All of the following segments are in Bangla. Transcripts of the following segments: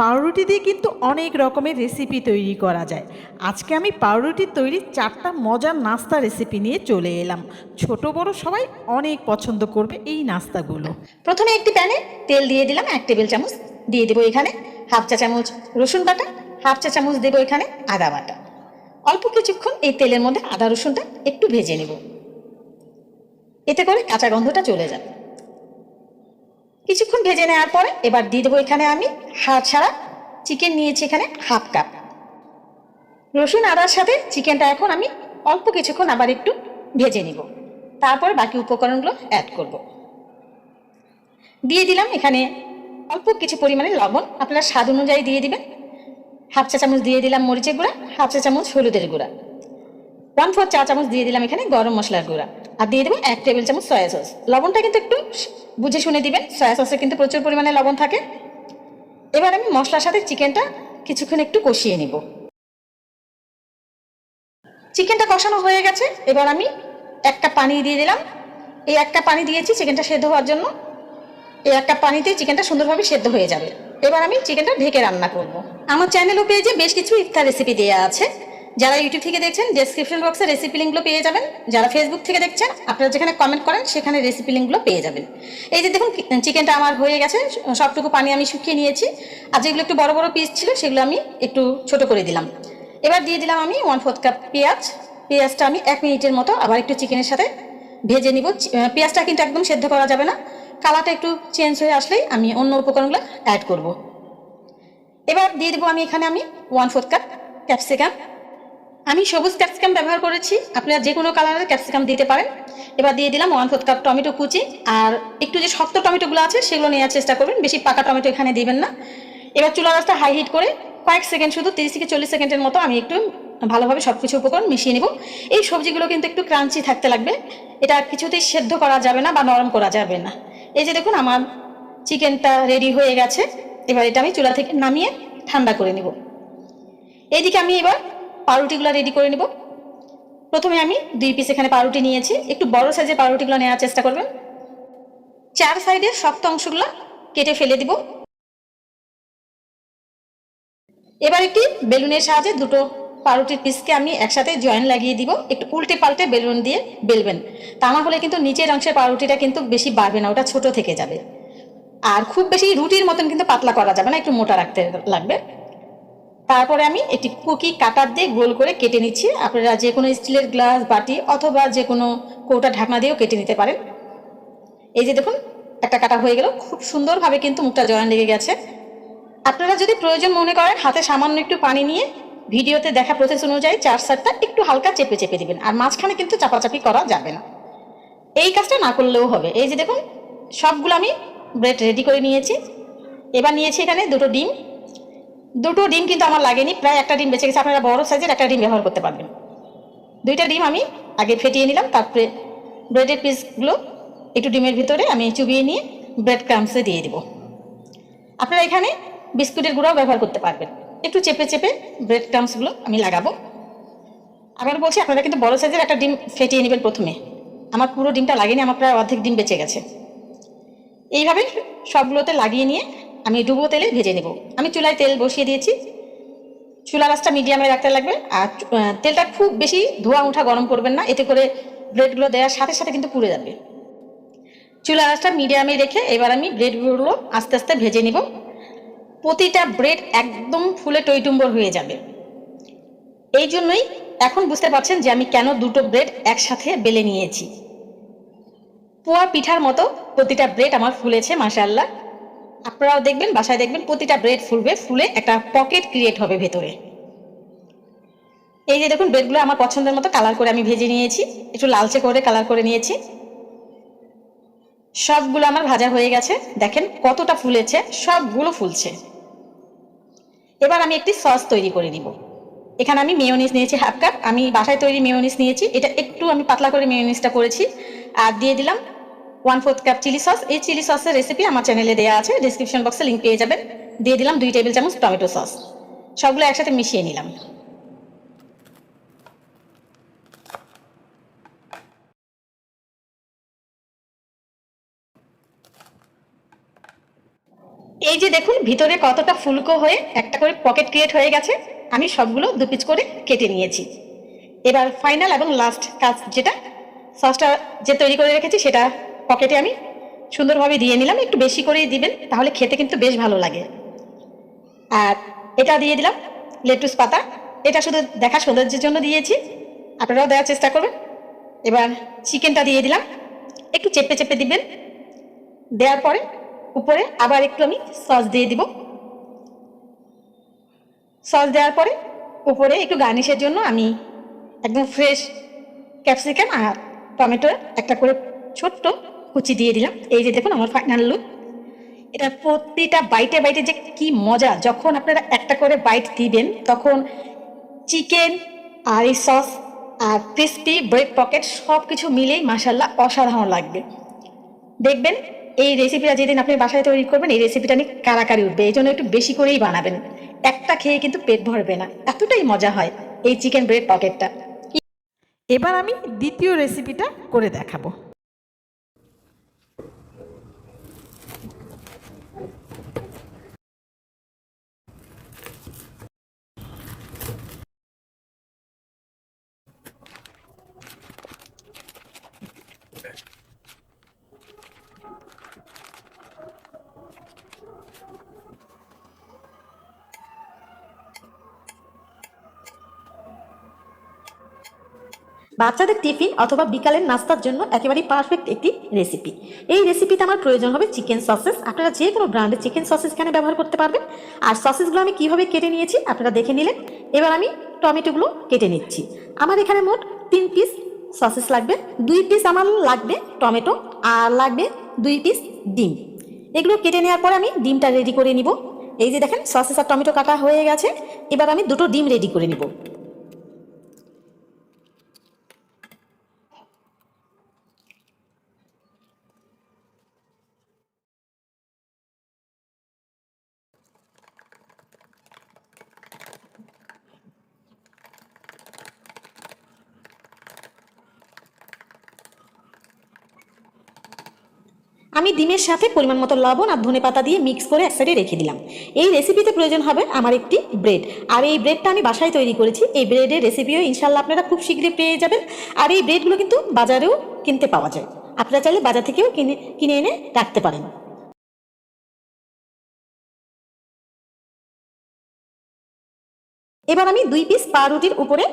পাউরুটি দিয়ে কিন্তু অনেক রকমের রেসিপি তৈরি করা যায়। আজকে আমি পাউরুটি তৈরির চারটা মজার নাস্তা রেসিপি নিয়ে চলে এলাম। ছোট বড় সবাই অনেক পছন্দ করবে এই নাস্তাগুলো। প্রথমে একটি প্যানে তেল দিয়ে দিলাম এক টেবিল চামচ। দিয়ে দেবো এখানে হাফ চা চামচ রসুন বাটা, হাফ চা চামচ দেবো এখানে আদা বাটা। অল্প কিছুক্ষণ এই তেলের মধ্যে আদা রসুনটা একটু ভেজে নেব। এতে করে কাঁচা গন্ধটা চলে যাবে। কিছুক্ষণ ভেজে নেওয়ার পরে এবার দিয়ে দেবো এখানে আমি হাড় ছাড়া চিকেন নিয়েছি এখানে হাফ কাপ রসুন, আদার সাথে চিকেনটা এখন আমি অল্প কিছুক্ষণ আবার একটু ভেজে নিব। তারপর বাকি উপকরণগুলো অ্যাড করব। দিয়ে দিলাম এখানে অল্প কিছু পরিমাণে লবণ। আপনারা স্বাদ অনুযায়ী দিয়ে দিবেন। হাফ চা চামচ দিয়ে দিলাম মরিচের গুঁড়া, হাফ চা চামচ হলুদের গুঁড়া। ওয়ান ফোর চা চামচ দিয়ে দিলাম এখানে গরম মশলার গুঁড়া। আর দিয়ে দেবো এক টেবিল চামচ সয়া সস লবণটা কিন্তু একটু বুঝে শুনে দিবেন। সয়া সসে কিন্তু প্রচুর পরিমাণে লবণ থাকে। এবার আমি মশলার সাথে চিকেনটা কিছুক্ষণ একটু কষিয়ে নিব। চিকেনটা কষানো হয়ে গেছে। এবার আমি একটা পানি দিয়ে দিলাম। এই একটা পানি দিয়েছি চিকেনটা সেদ্ধ হওয়ার জন্য। এই একটা পানিতেই চিকেনটা সুন্দরভাবে সেদ্ধ হয়ে যাবে। এবার আমি চিকেনটা ঢেকে রান্না করব। আমার চ্যানেল ও পেজে বেশ কিছু ইফতার রেসিপি দেওয়া আছে। যারা ইউটিউব থেকে দেখছেন ডেসক্রিপশন বক্সে রেসিপি লিঙ্কগুলো পেয়ে যাবেন। যারা ফেসবুক থেকে দেখছেন, আপনারা যেখানে কমেন্ট করেন, সেখানে রেসিপি লিঙ্কগুলো পেয়ে যাবেন। এই যে দেখুন চিকেনটা আমার হয়ে গেছে, সবটুকু পানি আমি শুকিয়ে নিয়েছি। আর যেগুলো একটু বড় বড় পিস ছিল, সেগুলো আমি একটু ছোট করে দিলাম। এবার দিয়ে দিলাম আমি ওয়ান ফোর্থ কাপ পেঁয়াজ। পেঁয়াজটা আমি এক মিনিটের মতো আবার একটু চিকেনের সাথে ভেজে নিব। পেঁয়াজটা কিন্তু একদম সেদ্ধ করা যাবে না। কালারটা একটু চেঞ্জ হয়ে আসলেই আমি অন্য উপকরণগুলো অ্যাড করব। এবার দিয়ে দেবো আমি এখানে আমি ওয়ান ফোর্থ কাপ ক্যাপসিকাম আমি সবুজ ক্যাপসিকাম ব্যবহার করেছি। আপনারা যে কোনো কালারের ক্যাপসিকাম দিতে পারেন। এবার দিয়ে দিলাম ওয়ান ফোর্থ কাপ টমেটো কুচি। আর একটু যে শক্ত টমেটোগুলো আছে, সেগুলো নেওয়ার চেষ্টা করবেন। বেশি পাকা টমেটো এখানে দিবেন না। এবার চুলা রাস্তা হাই হিট করে কয়েক সেকেন্ড শুধু তিরিশ থেকে চল্লিশ সেকেন্ডের মতো আমি একটু ভালোভাবে সব কিছু উপকরণ মিশিয়ে নিব। এই সবজিগুলো কিন্তু একটু ক্রাঞ্চি থাকতে লাগবে। এটা কিছুতেই সেদ্ধ করা যাবে না বা নরম করা যাবে না। এই যে দেখুন, আমার চিকেনটা রেডি হয়ে গেছে। এবার এটা আমি চুলা থেকে নামিয়ে ঠান্ডা করে নেব। এইদিকে আমি এবার পাউরুটিগুলো রেডি করে নিব। প্রথমে আমি দুই পিস এখানে পাউরুটি নিয়েছি। একটু বড় সাইজের পাউরুটিগুলো নেওয়ার চেষ্টা করবেন। চার সাইডের শক্ত অংশগুলো কেটে ফেলে দিব। এবার একটি বেলুনের সাহায্যে দুটো পাউরুটির পিসকে আমি একসাথে জয়েন লাগিয়ে দিব। একটু উল্টে পাল্টে বেলুন দিয়ে বেলবেন। তা না হলে কিন্তু নিচের অংশের পাউরুটিটা কিন্তু বেশি বাড়বে না, ওটা ছোট থেকে যাবে। আর খুব বেশি রুটির মতন কিন্তু পাতলা করা যাবে না, একটু মোটা রাখতে লাগবে। তারপরে আমি একটি কুকি কাটার দিয়ে গোল করে কেটে নিচ্ছি। আপনারা যে কোনো স্টিলের গ্লাস, বাটি অথবা যে কোনো কৌটা ঢাকনা দিয়েও কেটে নিতে পারেন। এই যে দেখুন, একটা কাটা হয়ে গেল। খুব সুন্দরভাবে কিন্তু মুখটা জয়েন লেগে গেছে। আপনারা যদি প্রয়োজন মনে করেন, হাতে সামান্য একটু পানি নিয়ে ভিডিওতে দেখা প্রসেস অনুযায়ী চার সারটা একটু হালকা চেপে চেপে দেবেন। আর মাঝখানে কিন্তু চাপাচাপি করা যাবে না। এই কাজটা না করলেও হবে। এই যে দেখুন, সবগুলো আমি ব্রেড রেডি করে নিয়েছি। এবার নিয়েছি এখানে দুটো ডিম। দুটো ডিম কিন্তু আমার লাগেনি, প্রায় একটা ডিম বেঁচে গেছে। আপনারা বড় সাইজের একটা ডিম ব্যবহার করতে পারবেন। দুইটা ডিম আমি আগে ফেটিয়ে নিলাম, তারপরে ব্রেডের পিসগুলো একটু ডিমের ভিতরে আমি চুবিয়ে নিয়ে ব্রেড ক্রামসে দিয়ে দিব। আপনারা এখানে বিস্কুটের গুঁড়াও ব্যবহার করতে পারবেন। একটু চেপে চেপে ব্রেড ক্রামসগুলো আমি লাগাবো। আবার বলছি, আপনারা কিন্তু বড় সাইজের একটা ডিম ফেটিয়ে নেবেন প্রথমে। আমার পুরো ডিমটা লাগেনি, আমার প্রায় অর্ধেক ডিম বেঁচে গেছে। এইভাবে সবগুলোতে লাগিয়ে নিয়ে আমি ডুবো তেলে ভেজে নেব। আমি চুলায় তেল বসিয়ে দিয়েছি। চুলা রাসটা মিডিয়ামে রাখতে লাগবে। আর তেলটা খুব বেশি ধোয়া উঠা গরম করবেন না। এতে করে ব্রেডগুলো দেওয়ার সাথে সাথে কিন্তু পুড়ে যাবে। চুলা রাসটা মিডিয়ামে রেখে এবার আমি ব্রেডগুলো আস্তে আস্তে ভেজে নেব। প্রতিটা ব্রেড একদম ফুলে টইটুম্বর হয়ে যাবে। এই জন্যই এখন বুঝতে পারছেন যে আমি কেন দুটো ব্রেড একসাথে বেলে নিয়েছি। পোয়া পিঠার মতো প্রতিটা ব্রেড আমার ফুলেছে, মাশাআল্লাহ। আপনারাও দেখবেন, বাসায় দেখবেন প্রতিটা ব্রেড ফুলবে, ফুলে একটা পকেট ক্রিয়েট হবে ভেতরে। এই যে দেখুন ব্রেডগুলো আমার পছন্দের মতো কালার করে আমি ভেজে নিয়েছি, একটু লালচে করে কালার করে নিয়েছি। সবগুলো আমার ভাজা হয়ে গেছে, দেখেন কতটা ফুলেছে, সবগুলো ফুলছে। এবার আমি একটি সস তৈরি করে নিব। এখানে আমি মেয়োনিজ নিয়েছি হাফ কাপ আমি বাসায় তৈরি মেয়োনিজ নিয়েছি, এটা একটু আমি পাতলা করে মেয়োনিজটা করেছি, আর দিয়ে দিলাম one fourth cup chilli sauce এই চিলি সসের রেসিপি আমার চ্যানেলে দেওয়া আছে। ডিসক্রিপশন বক্সে লিঙ্ক পেয়ে যাবেন। দিয়ে দিলাম দুই টেবিল চামচ টমেটো সস সবগুলো একসাথে মিশিয়ে নিলাম। এই যে দেখুন, ভিতরে কতটা ফুলকো হয়ে একটা করে পকেট ক্রিয়েট হয়ে গেছে, আমি সবগুলো দু পিচ করে কেটে নিয়েছি। এবার ফাইনাল এবং লাস্ট কাজ যেটা সসটা যে তৈরি করে রেখেছি সেটা পকেটে আমি সুন্দরভাবে দিয়ে নিলাম, একটু বেশি করেই দিবেন, তাহলে খেতে কিন্তু বেশ ভালো লাগে। আর এটা দিয়ে দিলাম লেটুস পাতা। এটা শুধু দেখা সৌন্দর্যের জন্য দিয়েছি, আপনারাও দেওয়ার চেষ্টা করবেন। এবার চিকেনটা দিয়ে দিলাম, একটু চেপে চেপে দিবেন। দেওয়ার পরে উপরে আবার একটু আমি সস দিয়ে দিব। সস দেওয়ার পরে উপরে একটু গার্নিশের জন্য আমি একদম ফ্রেশ ক্যাপসিকাম আর টমেটোর একটা করে ছোট্ট কুচি দিয়ে দিলাম। এই যে দেখুন আমার ফাইনাল লুক এটা প্রতিটা বাইটে বাইটে যে কি মজা। যখন আপনারা একটা করে বাইট দিবেন, তখন চিকেন আর এই সস আর ক্রিস্পি ব্রেড পকেট সব কিছু মিলেই মাসাল্লাহ অসাধারণ লাগবে। দেখবেন এই রেসিপিটা যেদিন আপনি বাসায় তৈরি করবেন, এই রেসিপিটা নিয়ে কারাকারি উঠবে। এই জন্য একটু বেশি করেই বানাবেন। একটা খেয়ে কিন্তু পেট ভরবে না। এতটাই মজা হয় এই চিকেন ব্রেড পকেটটা এবার আমি দ্বিতীয় রেসিপিটা করে দেখাবো। বাচ্চাদের টিফিন অথবা বিকালের নাস্তার জন্য একেবারেই পারফেক্ট একটি রেসিপি এই রেসিপিতে আমার প্রয়োজন হবে চিকেন সসেস আপনারা যে কোনো ব্র্যান্ডের চিকেন সসেস এখানে ব্যবহার করতে পারবেন। আর সসেসগুলো আমি কীভাবে কেটে নিয়েছি আপনারা দেখে নিলেন। এবার আমি টমেটোগুলো কেটে নিচ্ছি। আমার এখানে মোট তিন পিস সসেস লাগবে। দুই পিস আমার লাগবে টমেটো আর লাগবে দুই পিস ডিম। এগুলো কেটে নেওয়ার পরে আমি ডিমটা রেডি করে নিব। এই যে দেখেন সসেস আর টমেটো কাটা হয়ে গেছে। এবার আমি দুটো ডিম রেডি করে নিব। আমি ডিমের সাথে পরিমাণ মতো লবণ আর ধনে পাতা দিয়ে মিক্স করে এক সাইডে রেখে দিলাম। এই রেসিপিতে প্রয়োজন হবে আমার একটি ব্রেড আর এই ব্রেডটা আমি বাসায় তৈরি করেছি। এই ব্রেডের রেসিপিও ইনশাল্লাহ আপনারা খুব শীঘ্রই পেয়ে যাবেন। আর এই ব্রেডগুলো কিন্তু বাজারেও কিনতে পাওয়া যায়। আপনারা চাইলে বাজার থেকেও কিনে কিনে এনে রাখতে পারেন। এবার আমি দুই পিস পাউরুটির উপরে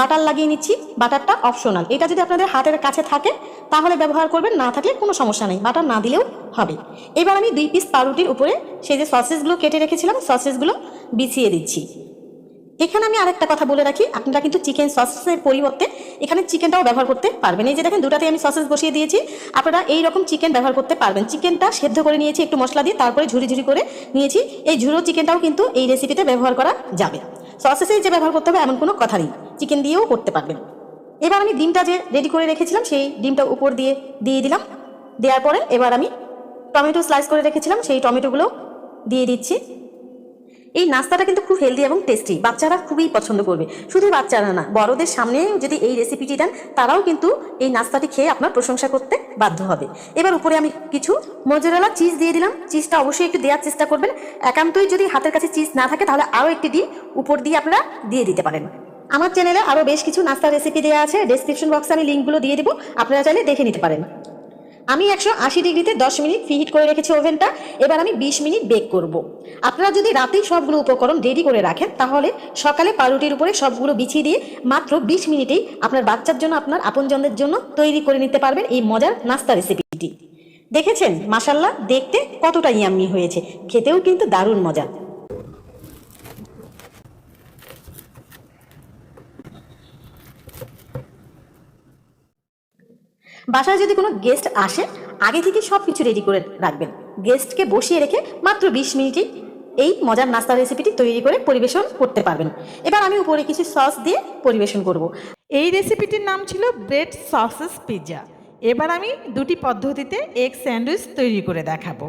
বাটার লাগিয়ে নিচ্ছি, বাটারটা অপশনাল এটা যদি আপনাদের হাতের কাছে থাকে, তাহলে ব্যবহার করবেন, না থাকলে কোনো সমস্যা নেই। বাটার না দিলেও হবে। এবার আমি দুই পিস পাউরুটির উপরে সেই যে সসেসগুলো কেটে রেখেছিলাম সসেসগুলো বিছিয়ে দিচ্ছি। এখানে আমি আরেকটা কথা বলে রাখি, আপনারা কিন্তু চিকেন সসেসের পরিবর্তে এখানে চিকেনটাও ব্যবহার করতে পারবেন। এই যে দেখেন দুটাতে আমি সসেস বসিয়ে দিয়েছি। আপনারা এই রকম চিকেন ব্যবহার করতে পারবেন। চিকেনটা সেদ্ধ করে নিয়েছি একটু মশলা দিয়ে, তারপরে ঝুরি ঝুরি করে নিয়েছি। এই ঝুরো চিকেনটাও কিন্তু এই রেসিপিতে ব্যবহার করা যাবে। সসেসেই যে ব্যবহার করতে হবে এমন কোনো কথা নেই। চিকেন দিয়েও করতে পারবেন। এবার আমি ডিমটা যে রেডি করে রেখেছিলাম, সেই ডিমটা উপর দিয়ে দিয়ে দিলাম। দেওয়ার পরে এবার আমি টমেটো স্লাইস করে রেখেছিলাম, সেই টমেটোগুলো দিয়ে দিচ্ছি। এই নাস্তাটা কিন্তু খুব হেলদি এবং টেস্টি বাচ্চারা খুবই পছন্দ করবে। শুধু বাচ্চারা না, বড়দের সামনে যদি এই রেসিপিটি দেন, তারাও কিন্তু এই নাস্তাটি খেয়ে আপনার প্রশংসা করতে বাধ্য হবে। এবার উপরে আমি কিছু মজুরালা চিজ দিয়ে দিলাম। চিজটা অবশ্যই একটু দেওয়ার চেষ্টা করবেন। একান্তই যদি হাতের কাছে চিজ না থাকে, তাহলে আরও একটি ডিম উপর দিয়ে আপনারা দিয়ে দিতে পারেন। আমার চ্যানেলে আরও বেশ কিছু নাস্তার রেসিপি দেওয়া আছে। ডেসক্রিপশন বক্সে আমি লিঙ্কগুলো দিয়ে দিব। আপনারা চাইলে দেখে নিতে পারেন। আমি একশো আশি ডিগ্রিতে দশ মিনিট ফিহিট করে রেখেছি ওভেনটা, এবার আমি বিশ মিনিট বেক করব। আপনারা যদি রাতেই সবগুলো উপকরণ রেডি করে রাখেন, তাহলে সকালে পাউরুটির উপরে সবগুলো বিছিয়ে দিয়ে মাত্র বিশ মিনিটেই আপনার বাচ্চার জন্য, আপনার আপনজনদের জন্য তৈরি করে নিতে পারবেন এই মজার নাস্তা রেসিপিটি দেখেছেন? মাসাল্লাহ দেখতে কতটা ইয়াম্মি হয়েছে। খেতেও কিন্তু দারুণ মজা। বাসায় যদি কোনো গেস্ট আসে, আগে থেকে সব কিছু রেডি করে রাখবেন। গেস্টকে বসিয়ে রেখে মাত্র বিশ মিনিটেই এই মজার নাস্তা রেসিপিটি তৈরি করে পরিবেশন করতে পারবেন। এবার আমি উপরে কিছু সস দিয়ে পরিবেশন করব। এই রেসিপিটির নাম ছিল ব্রেড সসেস পিৎজা এবার আমি দুটি পদ্ধতিতে এগ স্যান্ডউইচ তৈরি করে দেখাবো।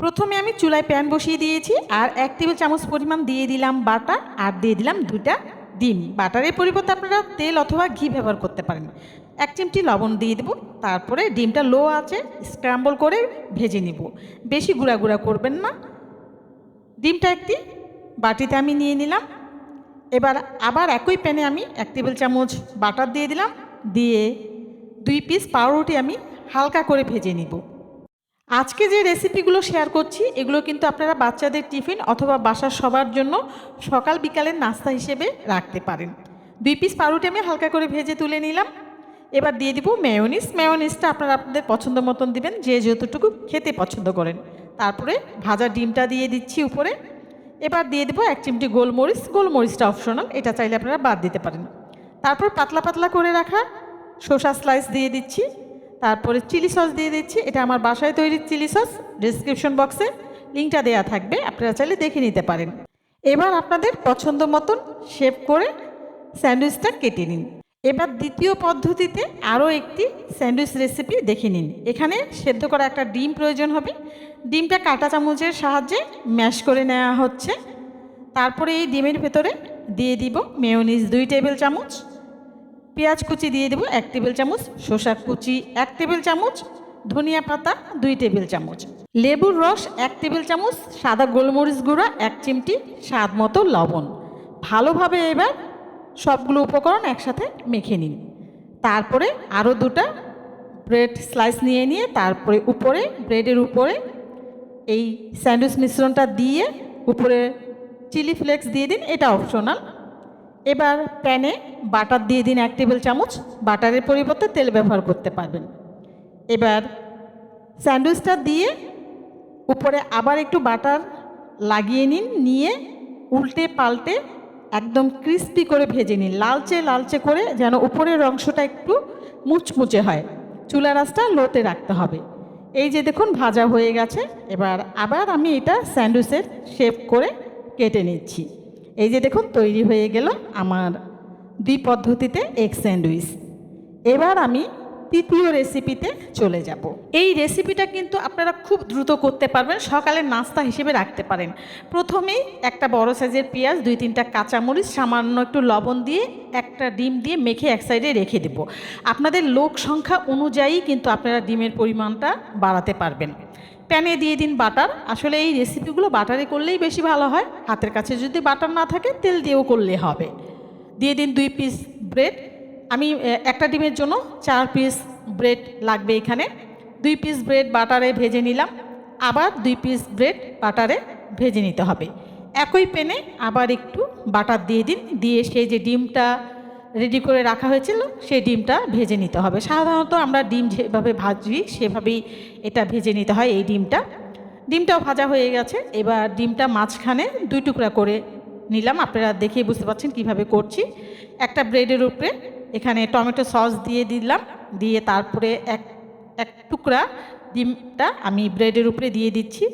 প্রথমে আমি চুলায় প্যান বসিয়ে দিয়েছি আর এক টেবিল চামচ পরিমাণ দিয়ে দিলাম বাটার আর দিয়ে দিলাম দুটা ডিম, বাটারের পরিবর্তে আপনারা তেল অথবা ঘি ব্যবহার করতে পারেন। এক চিমটি লবণ দিয়ে দেবো, তারপরে ডিমটা লো আছে স্ক্র্যাম্বল করে ভেজে নিব। বেশি গুঁড়া গুঁড়া করবেন না। ডিমটা একটি বাটিতে আমি নিয়ে নিলাম। এবার আবার একই প্যানে আমি এক টেবিল চামচ বাটার দিয়ে দিলাম। দিয়ে দুই পিস পাউরুটি আমি হালকা করে ভেজে নিব। আজকে যে রেসিপিগুলো শেয়ার করছি, এগুলো কিন্তু আপনারা বাচ্চাদের টিফিন অথবা বাসার সবার জন্য সকাল বিকালের নাস্তা হিসেবে রাখতে পারেন। দুই পিস পাউরুটি আমি হালকা করে ভেজে তুলে নিলাম। এবার দিয়ে দিব মেয়োনিস মেয়োনিসটা আপনারা আপনাদের পছন্দ মতন দিবেন, যে যতটুকু খেতে পছন্দ করেন। তারপরে ভাজা ডিমটা দিয়ে দিচ্ছি উপরে। এবার দিয়ে দেবো এক চিমটি গোলমরিচ। গোলমরিচটা অপশনাল এটা চাইলে আপনারা বাদ দিতে পারেন। তারপর পাতলা পাতলা করে রাখা শসা স্লাইস দিয়ে দিচ্ছি। তারপরে চিলি সস দিয়ে দিচ্ছি। এটা আমার বাসায় তৈরি চিলি সস। ডিসক্রিপশন বক্সে লিঙ্কটা দেওয়া থাকবে। আপনারা চাইলে দেখে নিতে পারেন। এবার আপনাদের পছন্দ মতন শেপ করে স্যান্ডউইচটা কেটে নিন। এবার দ্বিতীয় পদ্ধতিতে আরও একটি স্যান্ডউইচ রেসিপি দেখে নিন। এখানে সেদ্ধ করা একটা ডিম প্রয়োজন হবে। ডিমটা কাঁটা চামচের সাহায্যে ম্যাশ করে নেওয়া হচ্ছে। তারপরে এই ডিমের ভেতরে দিয়ে দিব মেয়োনিজ দুই টেবিল চামচ। পেঁয়াজ কুচি দিয়ে দেবো এক টেবিল চামচ, শসা কুচি এক টেবিল চামচ, ধনিয়া পাতা দুই টেবিল চামচ, লেবুর রস এক টেবিল চামচ, সাদা গোলমরিচ গুঁড়া এক চিমটি স্বাদ মতো লবণ। ভালোভাবে এবার সবগুলো উপকরণ একসাথে মেখে নিন। তারপরে আরও দুটা ব্রেড স্লাইস নিয়ে নিয়ে তারপরে উপরে, ব্রেডের উপরে এই স্যান্ডউইচ মিশ্রণটা দিয়ে উপরে চিলি ফ্লেক্স দিয়ে দিন, এটা অপশনাল। এবার প্যানে বাটার দিয়ে দিন এক টেবিল চামচ। বাটারের পরিবর্তে তেল ব্যবহার করতে পারবেন। এবার স্যান্ডউইচটা দিয়ে উপরে আবার একটু বাটার লাগিয়ে নিন, নিয়ে উল্টে পাল্টে একদম ক্রিস্পি করে ভেজে নিন। লালচে লালচে করে যেন উপরের অংশটা একটু মুচমুচে হয়। চুলা রাসটা লোতে রাখতে হবে। এই যে দেখুন, ভাজা হয়ে গেছে। এবার আবার আমি এটা স্যান্ডউইচের শেপ করে কেটে নিচ্ছি। এই যে দেখুন, তৈরি হয়ে গেল আমার দুই পদ্ধতিতে এগ স্যান্ডউইচ। এবার আমি তৃতীয় রেসিপিতে চলে যাব। এই রেসিপিটা কিন্তু আপনারা খুব দ্রুত করতে পারবেন, সকালের নাস্তা হিসেবে রাখতে পারেন। প্রথমেই একটা বড় সাইজের পেঁয়াজ, দুই তিনটা কাঁচামরিচ, সামান্য একটু লবণ দিয়ে একটা ডিম দিয়ে মেখে এক সাইডে রেখে দেব। আপনাদের লোক সংখ্যা অনুযায়ী কিন্তু আপনারা ডিমের পরিমাণটা বাড়াতে পারবেন। প্যানে দিয়ে দিন বাটার। আসলে এই রেসিপিগুলো বাটারে করলেই বেশি ভালো হয়। হাতের কাছে যদি বাটার না থাকে, তেল দিয়েও করলে হবে। দিয়ে দিন দুই পিস ব্রেড। আমি একটা ডিমের জন্য চার পিস ব্রেড লাগবে এখানে। দুই পিস ব্রেড বাটারে ভেজে নিলাম। আবার দুই পিস ব্রেড বাটারে ভেজে নিতে হবে। একই প্যানে আবার একটু বাটার দিয়ে দিন। দিয়ে সেই যে ডিমটা রেডি করে রাখা হয়েছিল, সেই ডিমটা ভেজে নিতে হবে। সাধারণত আমরা ডিম যেভাবে ভাজি, সেভাবেই এটা ভেজে নিতে হয় এই ডিমটা। ডিমটাও ভাজা হয়ে গেছে, এবার ডিমটা মাঝখানে দুই টুকরা করে নিলাম। আপনারা দেখেই বুঝতে পারছেন কীভাবে করছি। একটা ব্রেডের উপরে এখানে টমেটো সস দিয়ে দিলাম, দিয়ে তারপরে এক এক টুকরা ডিমটা আমি ব্রেডের উপরে দিয়ে দিচ্ছি।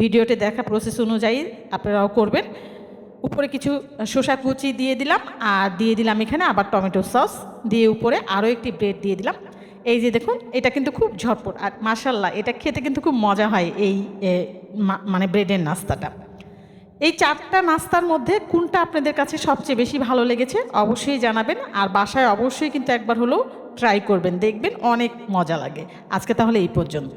ভিডিওতে দেখা প্রসেস অনুযায়ী আপনারাও করবেন। উপরে কিছু শসা কুচি দিয়ে দিলাম আর দিয়ে দিলাম এখানে আবার টমেটো সস দিয়ে উপরে আরও একটি ব্রেড দিয়ে দিলাম। এই যে দেখুন, এটা কিন্তু খুব ঝটপট আর মাসাল্লাহ এটা খেতে কিন্তু খুব মজা হয় এই মানে ব্রেডের নাস্তাটা। এই চারটা নাস্তার মধ্যে কোনটা আপনাদের কাছে সবচেয়ে বেশি ভালো লেগেছে অবশ্যই জানাবেন আর বাসায় অবশ্যই কিন্তু একবার হলেও ট্রাই করবেন, দেখবেন অনেক মজা লাগে। আজকে তাহলে এই পর্যন্ত।